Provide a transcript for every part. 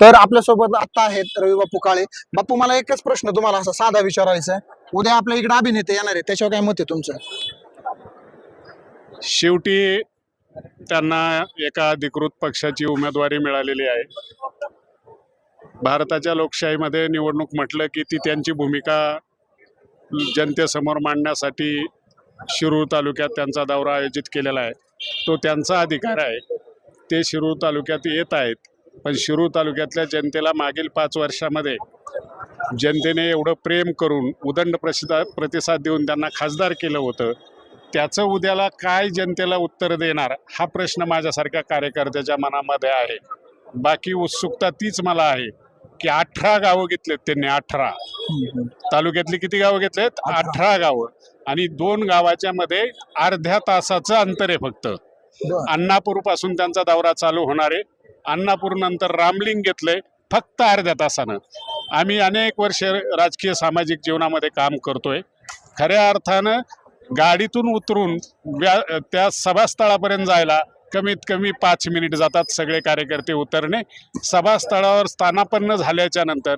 तर आपल्यासोबत आता आहेत रवी बापू काळे बापू मला एकच प्रश्न तुम्हाला असा साधा विचारायचा आहे. उद्या आपल्या इकडे अभिनेते येणार आहे त्याच्यावर काय मत आहे तुमचं? शेवटी त्यांना एका अधिकृत पक्षाची उमेदवारी मिळालेली आहे. भारताच्या लोकशाहीमध्ये निवडणूक म्हटलं की ती त्यांची भूमिका जनतेसमोर मांडण्यासाठी शिरूर तालुक्यात त्यांचा दौरा आयोजित केलेला आहे. तो त्यांचा अधिकार आहे. ते शिरूर तालुक्यात येत आहेत. पण शिरूर तालुक्यातल्या जनतेला मागील पाच वर्षामध्ये जनतेने एवढं प्रेम करून उदंड प्रसिद्ध प्रतिसाद देऊन त्यांना खासदार केलं होतं. त्याचं उद्याला काय जनतेला उत्तर देणार हा प्रश्न माझ्यासारख्या कार्यकर्त्याच्या मनामध्ये आहे. बाकी उत्सुकता तीच मला आहे की अठरा गावं घेतलेत त्यांनी अठरा. तालुक्यातली किती गावं घेतलेत? अठरा. गावं. आणि दोन गावाच्या मध्ये अर्ध्या तासाचं अंतर आहे फक्त. बरं. अण्णापूरपासून त्यांचा दौरा चालू होणार आहे. अन्नापूरनंतर रामलिंग रामलिंग घेतलंय फक्त अर्ध्या तासानं. आम्ही अनेक वर्ष राजकीय सामाजिक जीवनामध्ये काम करतोय. खऱ्या अर्थानं गाडीतून उतरून व्या- त्या सभास्थळापर्यंत जायला कमीत कमी पाच मिनिट जातात सगळे कार्यकर्ते उतरणे. सभास्थळावर स्थानापन्न झाल्याच्यानंतर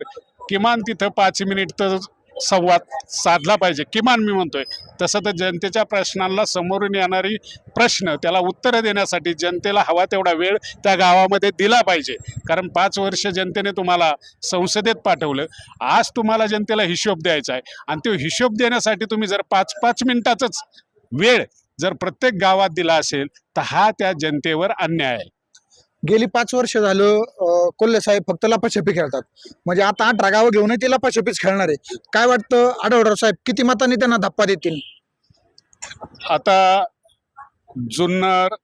किमान तिथं पाच मिनिट तर संवाद साधला पाहिजे. किमान मी म्हणतोय तसं तर जनतेच्या प्रश्नांना समोरून येणारी प्रश्न त्याला उत्तरं देण्यासाठी जनतेला हवा तेवढा वेळ त्या गावामध्ये दिला पाहिजे. कारण पाच वर्ष जनतेने तुम्हाला संसदेत पाठवलं. आज तुम्हाला जनतेला हिशोब द्यायचा आहे. आणि तो हिशोब देण्यासाठी तुम्ही जर पाच पाच मिनिटाचाच वेळ जर प्रत्येक गावात दिला असेल तर हा त्या जनतेवर अन्याय आहे. गेली पाच वर्ष झालं कोल्हे साहेब फक्त लपाछपी खेळतात. म्हणजे आता आठ गावं घेऊन ते लपाछपीच खेळणार आहे. काय वाटतं आढळराव साहेब किती मतांनी त्यांना धप्पा देतील? आता जुन्नर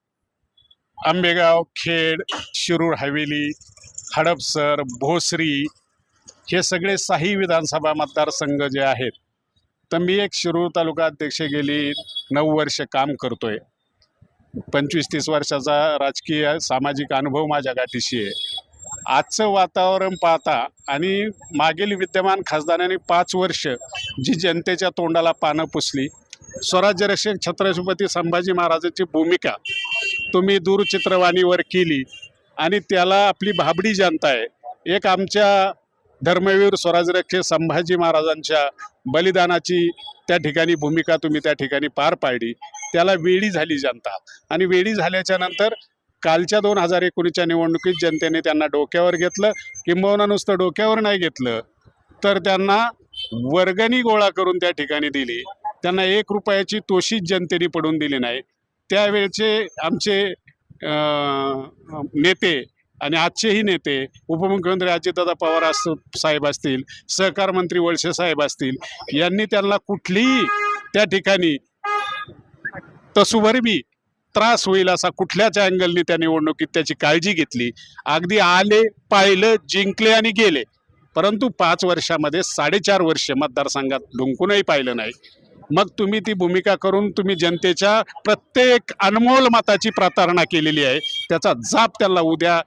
आंबेगाव खेड शिरूर हवेली हडपसर भोसरी हे सगळे साही विधानसभा मतदारसंघ जे आहेत तर मी एक शिरूर तालुका अध्यक्ष गेली नऊ वर्ष काम करतोय. पंचवीस तीस वर्षाचा राजकीय सामाजिक अनुभव माझ्या गाठीशी आहे. आजचं वातावरण पाहता आणि मागील विद्यमान खासदारांनी पाच वर्ष जी जनतेच्या तोंडाला पानं पुसली स्वराज्य रक्षक छत्रपती संभाजी महाराजांची भूमिका तुम्ही दूरचित्रवाणीवर केली आणि त्याला आपली भाबडी जनता आहे एक आमच्या धर्मवीर स्वराज्यरक्षक संभाजी महाराजांच्या बलिदानाची त्या ठिकाणी भूमिका तुम्ही त्या ठिकाणी पार पाडली. त्याला वेळी झाली जनता. आणि वेळी झाल्याच्यानंतर कालच्या दोन हजार एकोणीसच्या निवडणुकीत जनतेने त्यांना डोक्यावर घेतलं. किंबहुना नुसतं डोक्यावर नाही घेतलं तर त्यांना वर्गणी गोळा करून त्या ठिकाणी दिली. त्यांना एक रुपयाची तोशीच जनतेने पडून दिली नाही. त्यावेळचे आमचे नेते आणि आजचेही नेते उपमुख्यमंत्री अजितदादा पवार अस साहेब असतील सहकार मंत्री वळसे साहेब असतील यांनी त्यांना कुठलीही त्या ठिकाणी तसुभरबी त्रास होईल असा कुठल्याच अँगलनी त्या निवडणुकीत त्याची काळजी घेतली. अगदी आले पाहिलं जिंकले आणि गेले. परंतु पाच वर्षामध्ये साडेचार वर्ष मतदारसंघात डुंकूनही पाहिलं नाही. मग तुम्ही ती भूमिका करून तुम्ही जनतेच्या प्रत्येक अनमोल मताची प्रतारणा केलेली आहे. त्याचा जाप त्याला उद्या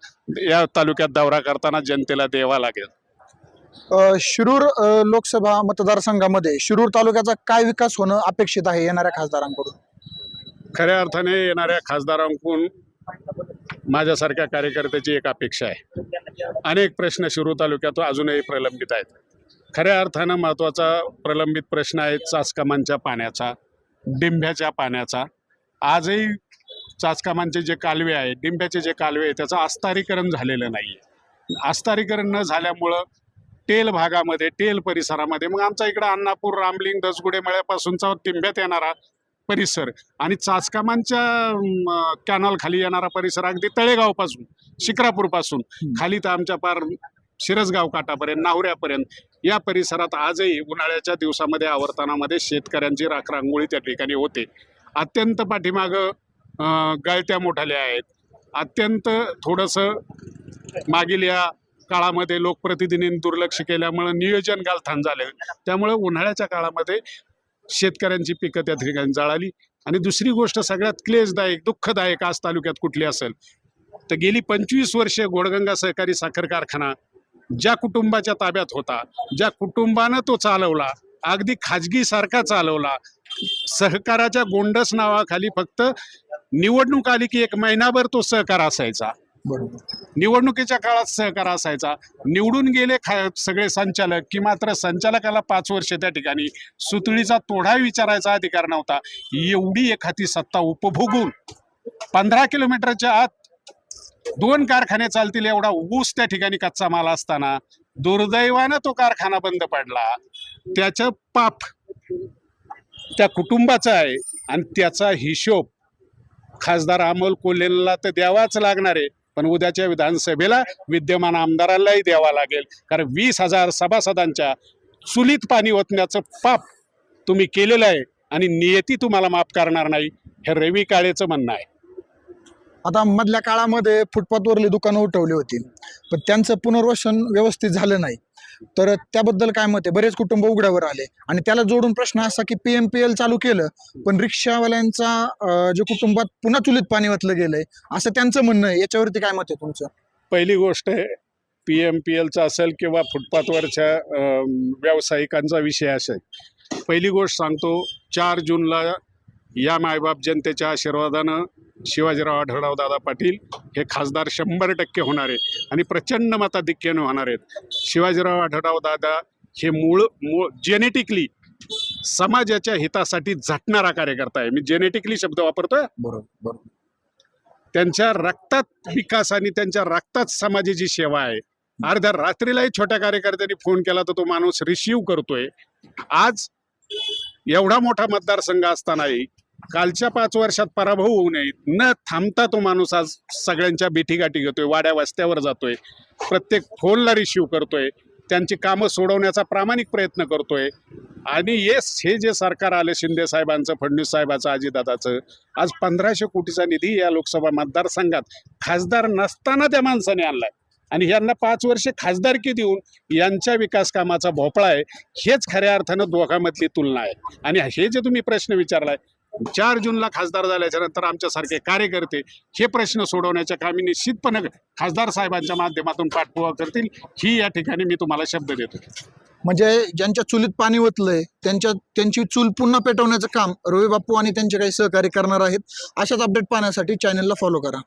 या तालुक्यात दौरा करताना जनतेला द्यावा लागेल. शिरूर लोकसभा मतदारसंघामध्ये शिरूर तालुक्याचा काय विकास होणं अपेक्षित आहे येणाऱ्या खासदारांकडून? खऱ्या अर्थाने येणाऱ्या खासदारांकडून माझ्यासारख्या कार्यकर्त्याची एक अपेक्षा आहे. अनेक प्रश्न शिरू तालुक्यात अजूनही प्रलंबित आहेत. खऱ्या अर्थानं महत्त्वाचा प्रलंबित प्रश्न आहे चाचकामांच्या पाण्याचा डिंभ्याच्या पाण्याचा. आजही चाचकामांचे जे कालवे आहेत डिंभ्याचे जे कालवे आहेत त्याचं आस्तारीकरण झालेलं नाही आहे आस्तारीकरण न झाल्यामुळं टेल भागामध्ये टेल परिसरामध्ये मग आमचा इकडं अन्नापूर रामलिंग दसगुडे मळ्यापासूनचा डिंभ्यात येणारा परिसर आणि चाचकामांच्या कॅनॉल खाली येणारा परिसर अगदी तळेगावपासून शिक्रापूरपासून खाली तर आमच्या पार शिरसगाव काठापर्यंत नाहुऱ्यापर्यंत या परिसरात आजही उन्हाळ्याच्या दिवसामध्ये आवर्तनामध्ये शेतकऱ्यांची राखरांगोळी त्या ठिकाणी होते. अत्यंत पाठीमागं गळत्या मोठाल्या आहेत. अत्यंत थोडंसं मागील या काळामध्ये लोकप्रतिनिधींनी दुर्लक्ष केल्यामुळं नियोजन गालथान झालं. त्यामुळं उन्हाळ्याच्या काळामध्ये शेतकऱ्यांची पिकं त्या ठिकाणी जळाली. आणि दुसरी गोष्ट सगळ्यात क्लेशदायक दुःखदायक आज तालुक्यात कुठली असेल? तर गेली पंचवीस वर्षे गोडगंगा सहकारी साखर कारखाना ज्या कुटुंबाच्या ताब्यात होता ज्या कुटुंबानं तो चालवला अगदी खाजगी सारखा चालवला सहकाराच्या गोंडस नावाखाली फक्त निवडणूक आली की एक महिनाभर तो सहकार असायचा. निवडणुकीच्या काळात सहकार असायचा. निवडून गेले खा सगळे संचालक की मात्र संचालकाला पाच वर्ष त्या ठिकाणी सुतळीचा तोडा विचारायचा अधिकार नव्हता. एवढी एखादी सत्ता उपभोगून पंधरा किलोमीटरच्या आत दोन कारखाने चालतील एवढा ऊस त्या ठिकाणी कच्चा माल असताना. दुर्दैवानं तो कारखाना बंद पडला. त्याचं पाप त्या कुटुंबाचा आहे आणि त्याचा हिशोब खासदार अमोल कोल्हेला तर द्यावाच लागणार आहे. पण उद्याच्या विधानसभेला विद्यमान आमदारालाही द्यावा लागेल. कारण वीस हजार सभासदांच्या चुलीत पाणी ओतण्याचं पाप तुम्ही केलेलं आहे आणि नियती तुम्हाला माफ करणार नाही हे रवी काळेचं म्हणणं आहे. आता मधल्या काळामध्ये फुटपाथवरली दुकानं उठवली होती. पण त्यांचं पुनर्वसन व्यवस्थित झालं नाही. तर त्याबद्दल काय मत आहे? बरेच कुटुंब उघड्यावर आले. आणि त्याला जोडून प्रश्न असा की पी एम पी एल चालू केलं पण रिक्षावाल्यांचा जे कुटुंबात पुन्हा चुलीत पाणी वतलं गेलंय असं त्यांचं म्हणणं आहे. याच्यावरती काय मत आहे तुमचं? पहिली गोष्ट आहे पी एम पी एलचा असेल किंवा फुटपाथवरच्या व्यावसायिकांचा विषय असेल. पहिली गोष्ट सांगतो चार जूनला या मायबाप जनतेच्या आशीर्वादानं शिवाजीराव आढळराव दादा पाटील हे खासदार शंभर टक्के होणार आहे आणि प्रचंड मताधिक्याने होणार आहेत. शिवाजीराव आढळराव दादा हे मूळ मूळ जेनेटिकली समाजाच्या हितासाठी झटणारा कार्यकर्ता आहे. मी जेनेटिकली शब्द वापरतोय? बरोबर बरोबर. त्यांच्या रक्तात विकास आणि त्यांच्या रक्तात समाजाची सेवा आहे अर्ध्या रात्रीलाही छोट्या कार्यकर्त्यांनी फोन केला तर तो माणूस रिसीव करतोय. आज एवढा मोठा मतदारसंघ असतानाही कालच्या पाच वर्षात पराभव होऊ नये न थांबता तो माणूस आज सगळ्यांच्या भेटीगाठी घेतोय वाड्या वस्त्यावर जातोय प्रत्येक फोनला रिसीव करतोय त्यांची कामं सोडवण्याचा प्रामाणिक प्रयत्न करतोय. आणि येस हे जे सरकार आलं शिंदे साहेबांचं फडणवीस साहेबाचं अजितदादाचं आज पंधराशे कोटीचा निधी या लोकसभा मतदारसंघात खासदार नसताना त्या माणसाने आणलाय. आणि यांना पाच वर्षे खासदारकी देऊन यांच्या विकास कामाचा भोपळा आहे हेच खऱ्या अर्थानं दोघांमधली तुलना आहे. आणि हे जे तुम्ही प्रश्न विचारलाय चार जूनला खासदार झाल्याच्यानंतर आमच्यासारखे कार्यकर्ते हे प्रश्न सोडवण्याच्या कामी निश्चितपणे खासदार साहेबांच्या माध्यमातून पाठपुरावा करतील ही या ठिकाणी मी तुम्हाला शब्द देतो. म्हणजे ज्यांच्या चुलीत पाणी ओतलंय त्यांच्या त्यांची चूल पुन्हा पेटवण्याचं काम रवी बापू आणि त्यांचे काही सहकारी करणार आहेत अशाच अपडेट पाहण्यासाठी चॅनलला फॉलो करा.